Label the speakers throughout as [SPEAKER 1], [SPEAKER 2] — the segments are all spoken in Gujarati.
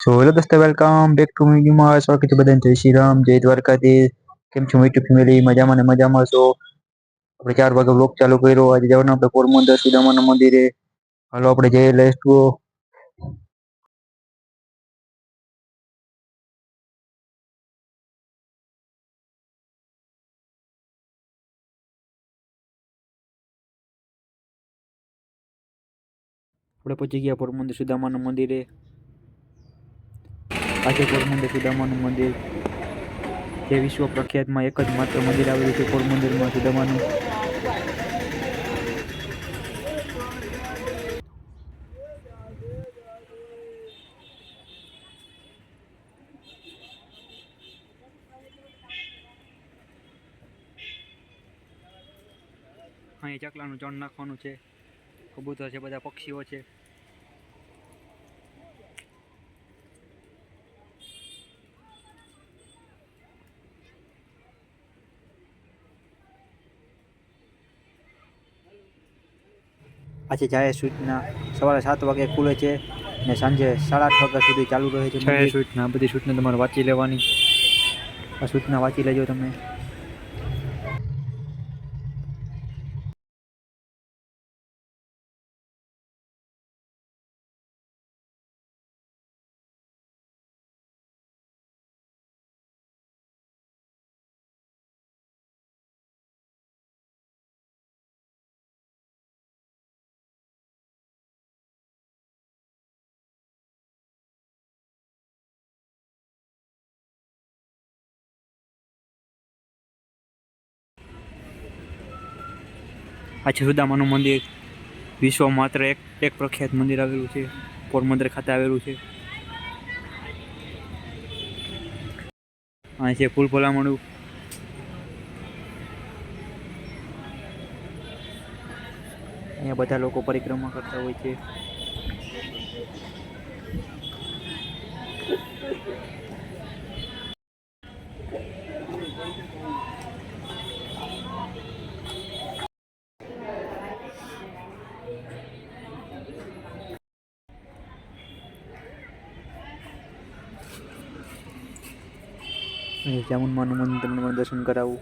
[SPEAKER 1] સો હેલો દોસ્તો વેલકમ બેક ટુ વિડીયોમાં સ્વાગત છે બધાને જય શ્રી રામ જય દ્વારકાધીશ કેમ છો યુટ્યુબ ફેમિલી મજામાં ને મજામાં છો આપણે ચાર વાગે બ્લોગ ચાલુ કર્યો આજે જવાનું આપણે પોરબંદર સુદામાના મંદિરે હાલો આપણે જઈએ લેટ્સ ગો આપણે પહોંચી ગયા પોરબંદર સુદામાના મંદિરે. આજે પોરબંદર સુદામાનું મંદિર, જે વિશ્વ પ્રખ્યાતમાં એક જ માત્ર મંદિર આવેલું છે પોરબંદરમાં સુદામાનું. અહીંયા ચકલાનું ચણ નાખવાનું છે, કબૂતર છે, બધા પક્ષીઓ છે. આજે જાહેર સૂચના સવારે સાત વાગે ખુલે છે ને સાંજે સાડા આઠ વાગ્યા સુધી ચાલુ રહે છે જાહેર સૂચના બધી સૂચના તમારે વાંચી લેવાની. આ સૂચના વાંચી લેજો તમે. આ છે સુદામાનું મંદિર વિશ્વમાં માત્ર એક એક પ્રખ્યાત મંદિર આવેલું છે. પોરબંદર ખાતે આવેલું છે. અહીં છે ફૂલ ભલામણું. અહીંયા બધા લોકો પરિક્રમા કરતા હોય છે. અહીં ચામુંડમાનું મંદિર તમને પણ દર્શન કરાવું.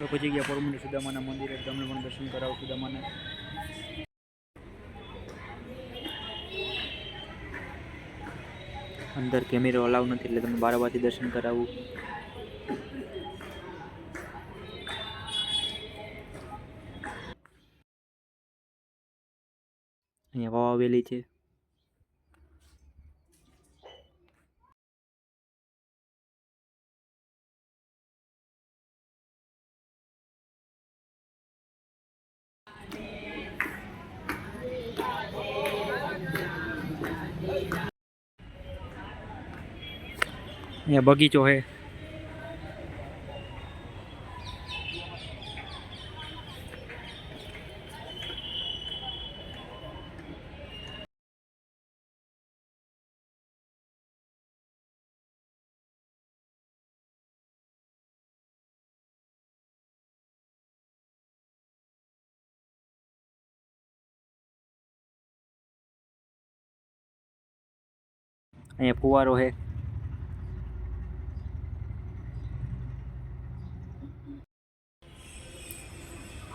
[SPEAKER 1] પછી ગયા પરમુંડ સુદામાના મંદિરે તમને પણ દર્શન કરાવું સુદામાના. અંદર કેમેરો અલાવ નથી એટલે તમને બારાબારથી દર્શન કરાવું. અહીંયા વાવ આવેલી છે. અહીંયા બગીચો છે. અહીંયા ફુવારો છે.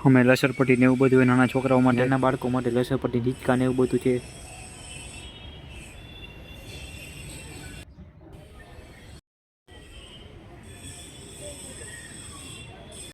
[SPEAKER 1] અમે લસરપટ્ટી ને એવું બધું નાના છોકરાઓ માટે. નાના બાળકો માટે લસરપટ્ટી હિંચકા ને એવું બધું છે.